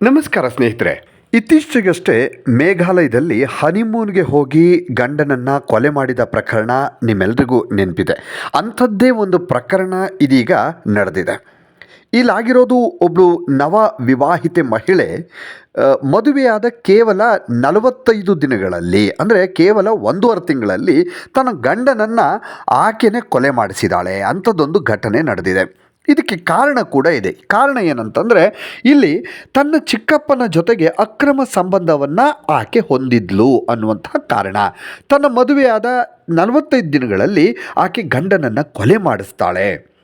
ನಮಸ್ಕಾರ ಸ್ನೇಹಿತರೆ, ಇತ್ತೀಚೆಗಷ್ಟೇ ಮೇಘಾಲಯದಲ್ಲಿ ಹನಿಮೂನ್ಗೆ ಹೋಗಿ ಗಂಡನನ್ನು ಕೊಲೆ ಮಾಡಿದ ಪ್ರಕರಣ ನಿಮ್ಮೆಲ್ರಿಗೂ ನೆನಪಿದೆ. ಅಂಥದ್ದೇ ಒಂದು ಪ್ರಕರಣ ಇದೀಗ ನಡೆದಿದೆ. ಇಲ್ಲಾಗಿರೋದು ಒಬ್ಬಳು ನವ ವಿವಾಹಿತೆ ಮಹಿಳೆ ಮದುವೆಯಾದ ಕೇವಲ ನಲವತ್ತೈದು ದಿನಗಳಲ್ಲಿ, ಅಂದರೆ ಕೇವಲ ಒಂದೂವರೆ ತಿಂಗಳಲ್ಲಿ ತನ್ನ ಗಂಡನನ್ನು ಆಕೆನೇ ಕೊಲೆ ಮಾಡಿಸಿದಾಳೆ. ಅಂಥದ್ದೊಂದು ಘಟನೆ ನಡೆದಿದೆ. ಇದಕ್ಕೆ ಕಾರಣ ಕೂಡ ಇದೆ. ಕಾರಣ ಏನಂತಂದರೆ, ಇಲ್ಲಿ ತನ್ನ ಚಿಕ್ಕಪ್ಪನ ಜೊತೆಗೆ ಅಕ್ರಮ ಸಂಬಂಧವನ್ನು ಆಕೆ ಹೊಂದಿದ್ಲು ಅನ್ನುವಂತಹ ಕಾರಣ. ತನ್ನ ಮದುವೆಯಾದ ನಲವತ್ತೈದು ದಿನಗಳಲ್ಲಿ ಆಕೆ ಗಂಡನನ್ನು ಕೊಲೆ ಮಾಡಿಸ್ತಾಳೆ.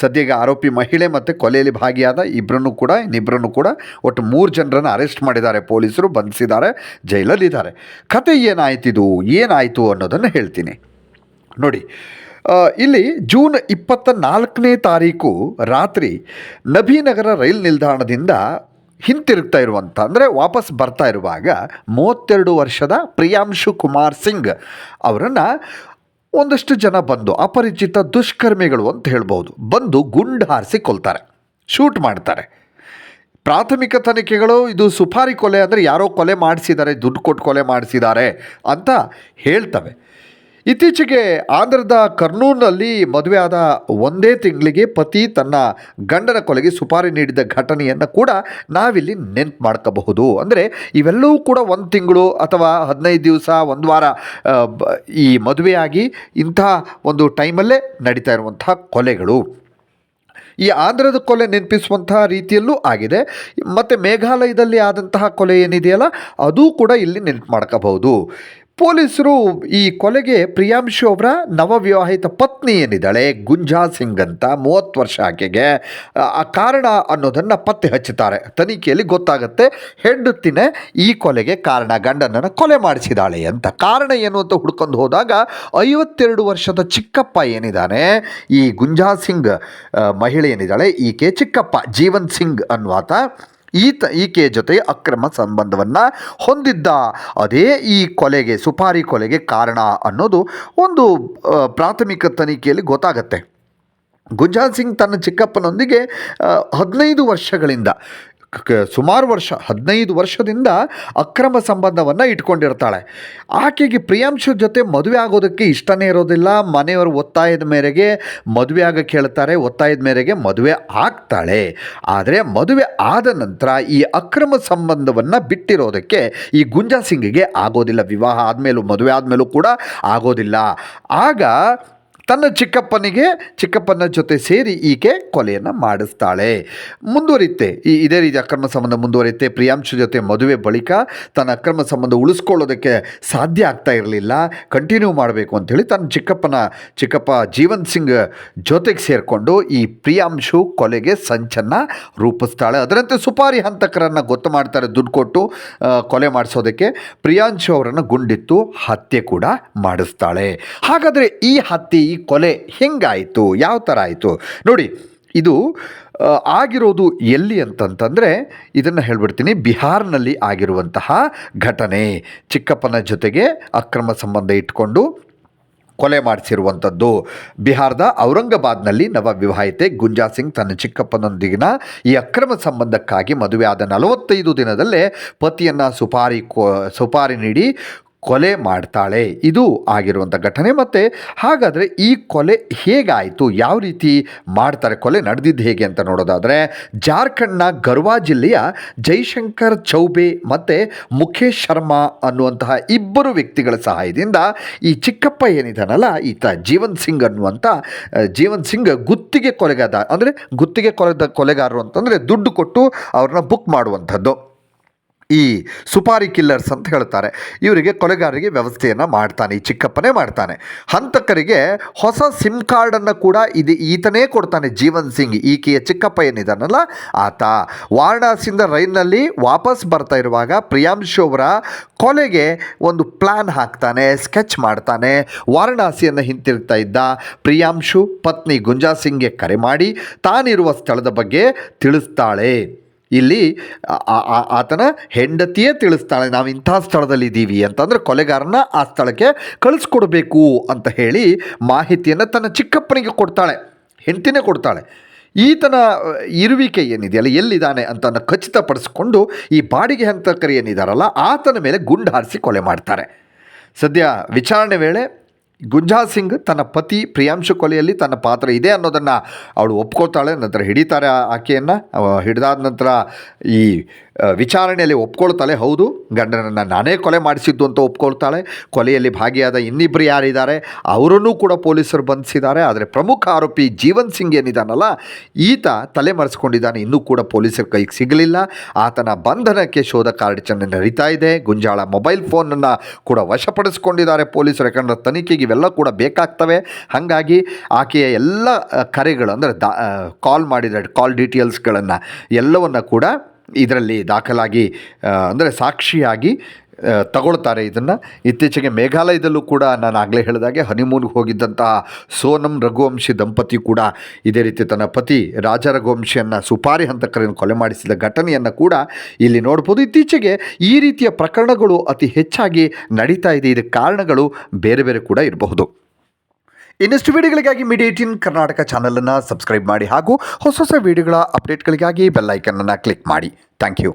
ಸದ್ಯಗ ಆರೋಪಿ ಮಹಿಳೆ ಮತ್ತು ಕೊಲೆಯಲ್ಲಿ ಭಾಗಿಯಾದ ಇಬ್ಬರನ್ನು ಕೂಡ ಇನ್ನಿಬ್ಬರನ್ನು ಕೂಡ ಒಟ್ಟು ಮೂರು ಜನರನ್ನು ಅರೆಸ್ಟ್ ಮಾಡಿದ್ದಾರೆ. ಪೊಲೀಸರು ಬಂಧಿಸಿದ್ದಾರೆ, ಜೈಲಲ್ಲಿದ್ದಾರೆ. ಕತೆ ಏನಾಯ್ತಿದು, ಏನಾಯಿತು ಅನ್ನೋದನ್ನು ಹೇಳ್ತೀನಿ. ನೋಡಿ ಇಲ್ಲಿ ಜೂನ್ ಇಪ್ಪತ್ತ ನಾಲ್ಕನೇ ತಾರೀಕು ರಾತ್ರಿ ನಭಿನಗರ ರೈಲು ನಿಲ್ದಾಣದಿಂದ ಹಿಂತಿರುಗ್ತಾ ಇರುವಂಥ, ಅಂದರೆ ವಾಪಸ್ ಬರ್ತಾ ಇರುವಾಗ ಮೂವತ್ತೆರಡು ವರ್ಷದ ಪ್ರಿಯಾಂಶು ಕುಮಾರ್ ಸಿಂಗ್ ಅವರನ್ನು ಒಂದಷ್ಟು ಜನ ಬಂದು, ಅಪರಿಚಿತ ದುಷ್ಕರ್ಮಿಗಳು ಅಂತ ಹೇಳ್ಬೋದು, ಬಂದು ಗುಂಡು ಹಾರಿಸಿ ಕೊಲ್ತಾರೆ ಶೂಟ್ ಮಾಡ್ತಾರೆ. ಪ್ರಾಥಮಿಕ ತನಿಖೆಗಳು, ಇದು ಸುಪಾರಿ ಕೊಲೆ ಅಂದರೆ ಯಾರೋ ಕೊಲೆ ಮಾಡಿಸಿದ್ದಾರೆ, ದುಡ್ಡು ಕೊಟ್ಟು ಕೊಲೆ ಮಾಡಿಸಿದ್ದಾರೆ ಅಂತ ಹೇಳ್ತವೆ. ಇತ್ತೀಚೆಗೆ ಆಂಧ್ರದ ಕರ್ನೂಲ್ನಲ್ಲಿ ಮದುವೆಯಾದ ಒಂದೇ ತಿಂಗಳಿಗೆ ಪತಿ ತನ್ನ ಗಂಡನ ಕೊಲೆಗೆ ಸುಪಾರಿ ನೀಡಿದ ಘಟನೆಯನ್ನು ಕೂಡ ನಾವಿಲ್ಲಿ ನೆನ್ಪು ಮಾಡ್ಕೋಬಹುದು. ಅಂದರೆ ಇವೆಲ್ಲವೂ ಕೂಡ ಒಂದು ತಿಂಗಳು ಅಥವಾ ಹದಿನೈದು ದಿವಸ, ಒಂದು ವಾರ ಈ ಮದುವೆಯಾಗಿ ಇಂಥ ಒಂದು ಟೈಮಲ್ಲೇ ನಡೀತಾ ಇರುವಂಥ ಕೊಲೆಗಳು. ಈ ಆಂಧ್ರದ ಕೊಲೆ ನೆನಪಿಸುವಂತಹ ರೀತಿಯಲ್ಲೂ ಆಗಿದೆ. ಮತ್ತು ಮೇಘಾಲಯದಲ್ಲಿ ಆದಂತಹ ಕೊಲೆ ಏನಿದೆಯಲ್ಲ, ಅದೂ ಕೂಡ ಇಲ್ಲಿ ನೆನಪು ಮಾಡ್ಕೋಬಹುದು. ಪೊಲೀಸರು ಈ ಕೊಲೆಗೆ ಪ್ರಿಯಾಂಶು ಅವರ ನವವಿವಾಹಿತ ಪತ್ನಿ ಏನಿದ್ದಾಳೆ? ಗುಂಜಾ ಸಿಂಗ್ ಅಂತ ಮೂವತ್ತು ವರ್ಷ ಆಕೆಗೆ ಆ, ಕಾರಣ ಅನ್ನೋದನ್ನು ಪತ್ತೆ ಹಚ್ಚುತ್ತಾರೆ. ತನಿಖೆಯಲ್ಲಿ ಗೊತ್ತಾಗುತ್ತೆ ಹೆಂಡತಿನೇ ಈ ಕೊಲೆಗೆ ಕಾರಣ ಗಂಡನನ್ನು ಕೊಲೆ ಮಾಡಿಸಿದಾಳೆ ಅಂತ. ಕಾರಣ ಏನು ಅಂತ ಹುಡ್ಕೊಂಡು ಹೋದಾಗ ಐವತ್ತೆರಡು ವರ್ಷದ ಚಿಕ್ಕಪ್ಪ ಏನಿದ್ದಾನೆ? ಈ ಗುಂಜಾ ಸಿಂಗ್ ಮಹಿಳೆ ಏನಿದ್ದಾಳೆ? ಈಕೆ ಚಿಕ್ಕಪ್ಪ ಜೀವನ್ ಸಿಂಗ್ ಅನ್ನುವಾತ. ಈತ ಈಕೆಯ ಜೊತೆ ಅಕ್ರಮ ಸಂಬಂಧವನ್ನು ಹೊಂದಿದ್ದ. ಅದೇ ಈ ಕೊಲೆಗೆ, ಸುಪಾರಿ ಕೊಲೆಗೆ ಕಾರಣ ಅನ್ನೋದು ಒಂದು ಪ್ರಾಥಮಿಕ ತನಿಖೆಯಲ್ಲಿ ಗೊತ್ತಾಗತ್ತೆ. ಗುಂಜಾಲ್ ಸಿಂಗ್ ತನ್ನ ಚಿಕ್ಕಪ್ಪನೊಂದಿಗೆ ಹದಿನೈದು ವರ್ಷಗಳಿಂದ ಸುಮಾರು ವರ್ಷ, ಹದಿನೈದು ವರ್ಷದಿಂದ ಅಕ್ರಮ ಸಂಬಂಧವನ್ನು ಇಟ್ಕೊಂಡಿರ್ತಾಳೆ. ಆಕೆಗೆ ಪ್ರಿಯಾಂಶು ಜೊತೆ ಮದುವೆ ಆಗೋದಕ್ಕೆ ಇಷ್ಟನೇ ಇರೋದಿಲ್ಲ. ಮನೆಯವರು ಒತ್ತಾಯದ ಮೇರೆಗೆ ಮದುವೆ ಆಗಕ್ಕೆ ಹೇಳ್ತಾರೆ. ಒತ್ತಾಯದ ಮೇರೆಗೆ ಮದುವೆ ಆಗ್ತಾಳೆ. ಆದರೆ ಮದುವೆ ಆದ ನಂತರ ಈ ಅಕ್ರಮ ಸಂಬಂಧವನ್ನು ಬಿಟ್ಟಿರೋದಕ್ಕೆ ಈ ಗುಂಜಾ ಸಿಂಗಿಗೆ ಆಗೋದಿಲ್ಲ. ವಿವಾಹ ಆದಮೇಲೂ, ಮದುವೆ ಆದಮೇಲೂ ಕೂಡ ಆಗೋದಿಲ್ಲ. ಆಗ ತನ್ನ ಚಿಕ್ಕಪ್ಪನಿಗೆ ಚಿಕ್ಕಪ್ಪನ ಜೊತೆ ಸೇರಿ ಈಕೆ ಕೊಲೆಯನ್ನು ಮಾಡಿಸ್ತಾಳೆ. ಮುಂದುವರಿಯುತ್ತೆ. ಈ ಇದೇ ರೀತಿ ಅಕ್ರಮ ಸಂಬಂಧ ಮುಂದುವರಿಯುತ್ತೆ. ಪ್ರಿಯಾಂಶು ಜೊತೆ ಮದುವೆ ಬಳಿಕ ತನ್ನ ಅಕ್ರಮ ಸಂಬಂಧ ಉಳಿಸ್ಕೊಳ್ಳೋದಕ್ಕೆ ಸಾಧ್ಯ ಆಗ್ತಾ ಇರಲಿಲ್ಲ. ಕಂಟಿನ್ಯೂ ಮಾಡಬೇಕು ಅಂಥೇಳಿ ತನ್ನ ಚಿಕ್ಕಪ್ಪನ, ಚಿಕ್ಕಪ್ಪ ಜೀವನ್ ಸಿಂಗ್ ಜೊತೆಗೆ ಸೇರಿಕೊಂಡು ಈ ಪ್ರಿಯಾಂಶು ಕೊಲೆಗೆ ಸಂಚನ್ನು ರೂಪಿಸ್ತಾಳೆ. ಅದರಂತೆ ಸುಪಾರಿ ಹಂತಕರನ್ನು ಗೊತ್ತು ಮಾಡ್ತಾರೆ ದುಡ್ಡು ಕೊಟ್ಟು ಕೊಲೆ ಮಾಡಿಸೋದಕ್ಕೆ. ಪ್ರಿಯಾಂಶು ಅವರನ್ನು ಗುಂಡಿತ್ತು, ಹತ್ಯೆ ಕೂಡ ಮಾಡಿಸ್ತಾಳೆ. ಹಾಗಾದರೆ ಈ ಹತ್ಯೆ ಈ ಕೊಲೆ ಹೆಂಗಾಯಿತು? ಯಾವ ಥರ ಆಯಿತು? ನೋಡಿ, ಇದು ಆಗಿರೋದು ಎಲ್ಲಿ ಅಂತಂತಂದರೆ, ಇದನ್ನು ಹೇಳ್ಬಿಡ್ತೀನಿ. ಬಿಹಾರ್ನಲ್ಲಿ ಆಗಿರುವಂತಹ ಘಟನೆ. ಚಿಕ್ಕಪ್ಪನ ಜೊತೆಗೆ ಅಕ್ರಮ ಸಂಬಂಧ ಇಟ್ಕೊಂಡು ಕೊಲೆ ಮಾಡಿಸಿರುವಂಥದ್ದು. ಬಿಹಾರದ ಔರಂಗಾಬಾದ್ನಲ್ಲಿ ನವ ವಿವಾಹಿತೆ ಗುಂಜಾ ಸಿಂಗ್ ತನ್ನ ಚಿಕ್ಕಪ್ಪನೊಂದಿಗಿನ ಈ ಅಕ್ರಮ ಸಂಬಂಧಕ್ಕಾಗಿ ಮದುವೆಯಾದ ನಲವತ್ತೈದು ದಿನದಲ್ಲೇ ಪತಿಯನ್ನು ಸುಪಾರಿ ಕೊ, ಸುಪಾರಿ ನೀಡಿ ಕೊಲೆ ಮಾಡ್ತಾಳೆ. ಇದು ಆಗಿರುವಂಥ ಘಟನೆ. ಮತ್ತು ಹಾಗಾದರೆ ಈ ಕೊಲೆ ಹೇಗಾಯಿತು? ಯಾವ ರೀತಿ ಮಾಡ್ತಾರೆ? ಕೊಲೆ ನಡೆದಿದ್ದು ಹೇಗೆ ಅಂತ ನೋಡೋದಾದರೆ, ಜಾರ್ಖಂಡ್ನ ಗರ್ವಾ ಜಿಲ್ಲೆಯ ಜೈಶಂಕರ್ ಚೌಬೆ ಮತ್ತು ಮುಖೇಶ್ ಶರ್ಮಾ ಅನ್ನುವಂತಹ ಇಬ್ಬರು ವ್ಯಕ್ತಿಗಳ ಸಹಾಯದಿಂದ ಈ ಚಿಕ್ಕಪ್ಪ ಏನಿದಾನಲ್ಲ ಈತ ಜೀವನ್ ಸಿಂಗ್ ಅನ್ನುವಂಥ ಜೀವನ್ ಸಿಂಗ್ ಗುತ್ತಿಗೆ ಕೊಲೆಗಾದ ಅಂದರೆ ಗುತ್ತಿಗೆ ಕೊಲೆದ ಕೊಲೆಗಾರರು ಅಂತಂದರೆ ದುಡ್ಡು ಕೊಟ್ಟು ಅವ್ರನ್ನ ಬುಕ್ ಮಾಡುವಂಥದ್ದು. ಈ ಸುಪಾರಿ ಕಿಲ್ಲರ್ಸ್ ಅಂತ ಹೇಳ್ತಾರೆ. ಇವರಿಗೆ ಕೊಲೆಗಾರರಿಗೆ ವ್ಯವಸ್ಥೆಯನ್ನು ಮಾಡ್ತಾನೆ, ಈ ಚಿಕ್ಕಪ್ಪನೇ ಮಾಡ್ತಾನೆ. ಹಂತಕರಿಗೆ ಹೊಸ ಸಿಮ್ ಕಾರ್ಡನ್ನು ಕೂಡ ಇದು, ಈತನೇ ಕೊಡ್ತಾನೆ ಜೀವನ್ ಸಿಂಗ್, ಈಕೆಯ ಚಿಕ್ಕಪ್ಪ ಏನಿದಾನಲ್ಲ ಆತ. ವಾರಣಾಸಿಯಿಂದ ರೈಲ್ನಲ್ಲಿ ವಾಪಸ್ ಬರ್ತಾ ಇರುವಾಗ ಪ್ರಿಯಾಂಶು ಅವರ ಕೊಲೆಗೆ ಒಂದು ಪ್ಲ್ಯಾನ್ ಹಾಕ್ತಾನೆ, ಸ್ಕೆಚ್ ಮಾಡ್ತಾನೆ. ವಾರಣಾಸಿಯನ್ನು ಹಿಂತಿರುಗ್ತಾ ಇದ್ದ ಪ್ರಿಯಾಂಶು ಪತ್ನಿ ಗುಂಜಾ ಸಿಂಗ್ಗೆ ಕರೆ ಮಾಡಿ, ತಾನಿರುವ ಸ್ಥಳದ ಬಗ್ಗೆ ತಿಳಿಸ್ತಾಳೆ. ಇಲ್ಲಿ ಆತನ ಹೆಂಡತಿಯೇ ತಿಳಿಸ್ತಾಳೆ, ನಾವು ಇಂಥ ಸ್ಥಳದಲ್ಲಿದ್ದೀವಿ ಅಂತಂದರೆ ಕೊಲೆಗಾರನ ಆ ಸ್ಥಳಕ್ಕೆ ಕಳಿಸ್ಕೊಡ್ಬೇಕು ಅಂತ ಹೇಳಿ ಮಾಹಿತಿಯನ್ನು ತನ್ನ ಚಿಕ್ಕಪ್ಪನಿಗೆ ಕೊಡ್ತಾಳೆ, ಹೆಂಡತಿನೇ ಕೊಡ್ತಾಳೆ. ಈತನ ಇರುವಿಕೆ ಏನಿದೆಯಲ್ಲ ಎಲ್ಲಿದ್ದಾನೆ ಅಂತ ಖಚಿತಪಡಿಸ್ಕೊಂಡು ಈ ಬಾಡಿಗೆ ಹಂತಕರು ಏನಿದಾರಲ್ಲ, ಆತನ ಮೇಲೆ ಗುಂಡು ಹಾರಿಸಿ ಕೊಲೆ ಮಾಡ್ತಾರೆ. ಸದ್ಯ ವಿಚಾರಣೆ ವೇಳೆ ಗುಂಜಾ ಸಿಂಗ್ ತನ್ನ ಪತಿ ಪ್ರಿಯಾಂಶು ಕೊಲೆಯಲ್ಲಿ ತನ್ನ ಪಾತ್ರ ಇದೆ ಅನ್ನೋದನ್ನು ಅವಳು ಒಪ್ಕೊಳ್ತಾಳೆ, ನಂತರ ಹಿಡಿತಾರೆ ಆ- ಆಕೆಯನ್ನು. ಹಿಡಿದಾದ ನಂತರ ಈ ವಿಚಾರಣೆಯಲ್ಲಿ ಒಪ್ಕೊಳ್ತಾಳೆ, ಹೌದು, ಗಂಡನನ್ನು ನಾನೇ ಕೊಲೆ ಮಾಡಿಸಿದ್ದು ಅಂತ ಒಪ್ಕೊಳ್ತಾಳೆ. ಕೊಲೆಯಲ್ಲಿ ಭಾಗಿಯಾದ ಇನ್ನಿಬ್ಬರು ಯಾರಿದ್ದಾರೆ, ಅವರನ್ನು ಕೂಡ ಪೊಲೀಸರು ಬಂಧಿಸಿದ್ದಾರೆ. ಆದರೆ ಪ್ರಮುಖ ಆರೋಪಿ ಜೀವನ್ ಸಿಂಗ್ ಏನಿದ್ದಾನಲ್ಲ ಈತ ತಲೆ ಮರೆಸ್ಕೊಂಡಿದ್ದಾನೆ ಇನ್ನೂ ಕೂಡ ಪೊಲೀಸರ ಕೈಗೆ ಸಿಗಲಿಲ್ಲ. ಆತನ ಬಂಧನಕ್ಕೆ ಶೋಧ ಕಾರ್ಯಾಚರಣೆ ನಡೀತಾ ಇದೆ. ಗುಂಜಾಳ ಮೊಬೈಲ್ ಫೋನನ್ನು ಕೂಡ ವಶಪಡಿಸ್ಕೊಂಡಿದ್ದಾರೆ ಪೊಲೀಸರು, ಯಾಕಂದ್ರೆ ತನಿಖೆಗೆ ಇವೆಲ್ಲ ಕೂಡ ಬೇಕಾಗ್ತವೆ. ಹಾಗಾಗಿ ಆಕೆಯ ಎಲ್ಲ ಕರೆಗಳು ಅಂದರೆ ದಾ ಕಾಲ್ ಮಾಡಿದ ಕಾಲ್ ಡೀಟೇಲ್ಸ್ಗಳನ್ನು ಎಲ್ಲವನ್ನು ಕೂಡ ಇದರಲ್ಲಿ ದಾಖಲಾಗಿ ಅಂದರೆ ಸಾಕ್ಷಿಯಾಗಿ ತಗೊಳ್ತಾರೆ. ಇದನ್ನು ಇತ್ತೀಚೆಗೆ ಮೇಘಾಲಯದಲ್ಲೂ ಕೂಡ ನಾನು ಆಗಲೇ ಹೇಳಿದಾಗೆ ಹನಿಮೂನ್ಗೆ ಹೋಗಿದ್ದಂತಹ ಸೋನಂ ರಘುವಂಶಿ ದಂಪತಿ ಕೂಡ ಇದೇ ರೀತಿ ತನ್ನ ಪತಿ ರಾಜ ರಘುವಂಶಿಯನ್ನು ಸುಪಾರಿ ಹಂತಕರನ್ನು ಕೊಲೆ ಮಾಡಿಸಿದ ಘಟನೆಯನ್ನು ಕೂಡ ಇಲ್ಲಿ ನೋಡ್ಬೋದು. ಇತ್ತೀಚೆಗೆ ಈ ರೀತಿಯ ಪ್ರಕರಣಗಳು ಅತಿ ಹೆಚ್ಚಾಗಿ ನಡೀತಾ ಇದೆ. ಇದಕ್ಕೆ ಕಾರಣಗಳು ಬೇರೆ ಬೇರೆ ಕೂಡ ಇರಬಹುದು. ಇನ್ನಷ್ಟು ವಿಡಿಯೋಗಳಿಗಾಗಿ ಮೀಡಿಯಾ ಕರ್ನಾಟಕ ಚಾನಲನ್ನು ಸಬ್ಸ್ಕ್ರೈಬ್ ಮಾಡಿ ಹಾಗೂ ಹೊಸ ಹೊಸ ವಿಡಿಯೋಗಳ ಅಪ್ಡೇಟ್ಗಳಿಗಾಗಿ ಬೆಲ್ಲೈಕನ್ನನ್ನು ಕ್ಲಿಕ್ ಮಾಡಿ. Thank you